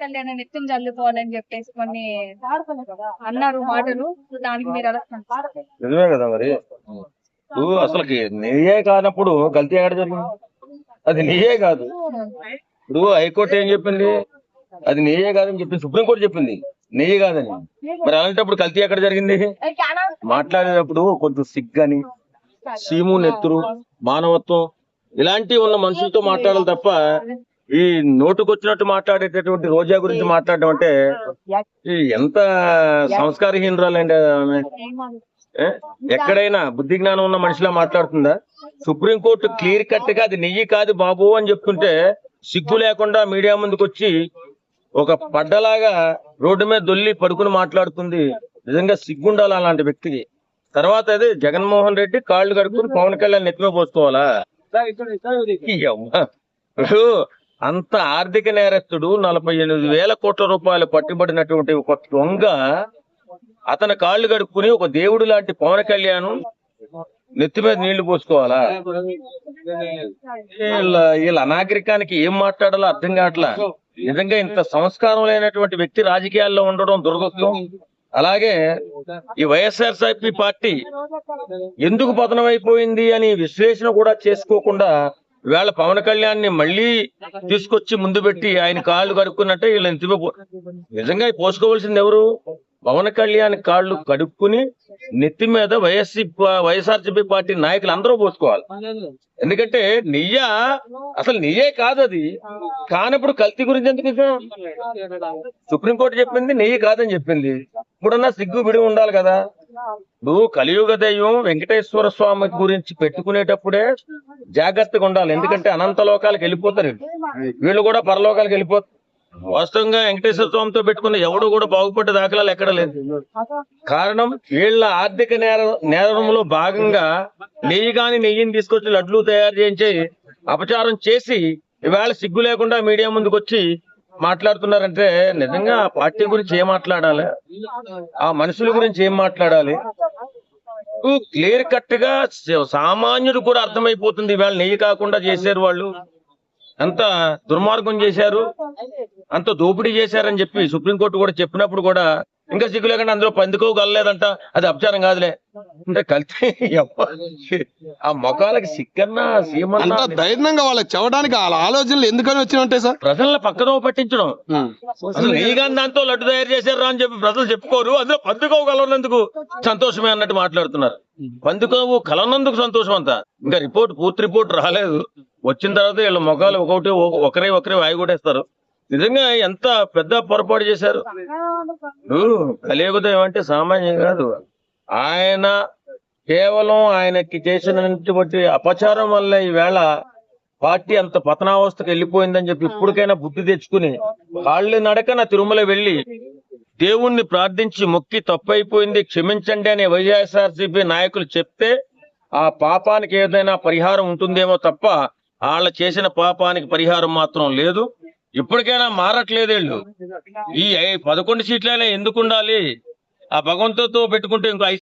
కళ్యాణ్ నిత్యం చల్లుకోవాలని చెప్పేసి కొన్ని అన్నారు మాటలు. దానికి మీరు అలా నిజమే కదా మరి. నువ్వు నీయే కానప్పుడు గల్తీ ఎక్కడ జరిగింది? అది నీయే కాదు. ఇప్పుడు హైకోర్టు ఏం చెప్పింది? అది నీయే కాదని చెప్పింది. సుప్రీంకోర్టు చెప్పింది. నెయ్యి కాదని. మరి అలాంటప్పుడు కల్తీ ఎక్కడ జరిగింది? మాట్లాడేటప్పుడు కొంచెం సిగ్గని సీము నెత్తురు మానవత్వం ఇలాంటివి ఉన్న మనుషులతో మాట్లాడాలి తప్ప ఈ నోటుకొచ్చినట్టు మాట్లాడేటటువంటి రోజా గురించి మాట్లాడడం అంటే ఈ ఎంత సంస్కారహీనరాలండి? ఎక్కడైనా బుద్ధి జ్ఞానం ఉన్న మనిషిలా మాట్లాడుతుందా? సుప్రీంకోర్టు క్లియర్ కట్గా అది నెయ్యి కాదు బాబు అని చెప్తుంటే సిగ్గు లేకుండా మీడియా ముందుకు వచ్చి ఒక పడ్డలాగా రోడ్డు మీద దొల్లి పడుకుని మాట్లాడుతుంది. నిజంగా సిగ్గుండాలి అలాంటి వ్యక్తికి. తర్వాత అదే జగన్మోహన్ రెడ్డి కాళ్ళు కడుక్కుని పవన్ కళ్యాణ్ నెత్తిమే పోసుకోవాలా? అంత ఆర్థిక నేరస్తుడు నలభై ఎనిమిది వేల కోట్ల రూపాయలు పట్టుబడినటువంటి ఒక దొంగ అతని కాళ్ళు కడుక్కుని ఒక దేవుడు లాంటి పవన్ కళ్యాణ్ నెత్తి మీద నీళ్ళు పోసుకోవాలా? వీళ్ళ వీళ్ళ అనాగరికానికి ఏం మాట్లాడాలో అర్థం కావట్లా? నిజంగా ఇంత సంస్కారం లేనటువంటి వ్యక్తి రాజకీయాల్లో ఉండడం దురదృష్టం. అలాగే ఈ వైఎస్ఆర్సీపీ పార్టీ ఎందుకు పతనం అయిపోయింది అని విశ్లేషణ కూడా చేసుకోకుండా వీళ్ళ పవన్ కళ్యాణ్ని మళ్ళీ తీసుకొచ్చి ముందు పెట్టి ఆయన కాళ్ళు కడుక్కున్నట్టే వీళ్ళని ఎంత నిజంగా పోసుకోవాల్సింది ఎవరు? పవన్ కళ్యాణ్ కాళ్ళు కడుక్కుని నెత్తి మీద వైఎస్సీ వైఎస్ఆర్సీపీ పార్టీ నాయకులు అందరూ పోసుకోవాలి. ఎందుకంటే నెయ్య అసలు నెయ్యే కాదు అది. కానప్పుడు కల్తీ గురించి ఎందుకు సుప్రీంకోర్టు చెప్పింది నెయ్యి కాదని చెప్పింది. ఇప్పుడన్నా సిగ్గు విడి ఉండాలి కదా. నువ్వు కలియుగ దైవం వెంకటేశ్వర స్వామి గురించి పెట్టుకునేటప్పుడే జాగ్రత్తగా ఉండాలి. ఎందుకంటే అనంత లోకాలకు వెళ్ళిపోతారు వీళ్ళు. కూడా పరలోకాలకు వెళ్ళిపోతారు. వాస్తవంగా వెంకటేశ్వర స్వామితో పెట్టుకున్న ఎవడు కూడా బాగుపడ్డ దాఖలాలు ఎక్కడ లేదు కారణం వీళ్ళ ఆర్థిక నేర నేరంలో భాగంగా నెయ్యి గాని నెయ్యిని తీసుకొచ్చి లడ్లు తయారు చేయించి అపచారం చేసి ఇవాళ సిగ్గు లేకుండా మీడియా ముందుకు వచ్చి మాట్లాడుతున్నారంటే నిజంగా ఆ పార్టీ గురించి ఏం మాట్లాడాలి? ఆ మనుషుల గురించి ఏం మాట్లాడాలి? క్లియర్ కట్గా సామాన్యుడు కూడా అర్థమైపోతుంది. ఇవాళ నెయ్యి కాకుండా చేశారు వాళ్ళు. అంత దుర్మార్గం చేశారు. అంత దోపిడీ చేశారని చెప్పి సుప్రీంకోర్టు కూడా చెప్పినప్పుడు కూడా ఇంకా సిగ్గు లేకుండా అందులో పందుకో గల్లలేదంట. అది అపచారం కాదులే. అంటే కలిసి ఆ మొఖాలకి సిక్కన్నా సీమన్నా ధైర్యంగా వాళ్ళకి చెప్పడానికి వాళ్ళ ఆలోచనలు ఎందుకని వచ్చి ఉంటాయి సార్? ప్రజల్ని పక్కదో పట్టించడం. అసలు దాంతో లడ్డు తయారు చేశారా అని చెప్పి ప్రజలు చెప్పుకోరు. అందులో పందుకోవు కలవనందుకు సంతోషమే అన్నట్టు మాట్లాడుతున్నారు. పందుకోవు కలవనందుకు సంతోషం అంతా. ఇంకా రిపోర్ట్ పూర్తి రిపోర్ట్ రాలేదు. వచ్చిన తర్వాత వీళ్ళ మొఖాలు ఒకటి ఒకరే ఒకరే వాయిగొట్టేస్తారు నిజంగా ఎంత పెద్ద పొరపాటు చేశారు? ఇప్పుడు కలియుగదయం అంటే సామాన్యం కాదు. ఆయన కేవలం ఆయనకి చేసినటువంటి అపచారం వల్ల ఈవేళ పార్టీ అంత పతనావస్థకు వెళ్ళిపోయిందని చెప్పి ఇప్పటికైనా బుద్ధి తెచ్చుకుని కాళ్ళు నడకన తిరుమల వెళ్ళి దేవుణ్ణి ప్రార్థించి మొక్కి తప్పైపోయింది క్షమించండి అనే వైఎస్ఆర్సీపీ నాయకులు చెప్తే ఆ పాపానికి ఏదైనా పరిహారం ఉంటుందేమో తప్ప వాళ్ళ చేసిన పాపానికి పరిహారం మాత్రం లేదు. ఇప్పటికైనా మారట్లేదు వీళ్ళు. ఈ పదకొండు సీట్లైనా ఎందుకు ఉండాలి? ఆ భగవంతుడితో పెట్టుకుంటే ఇంకో ఐదు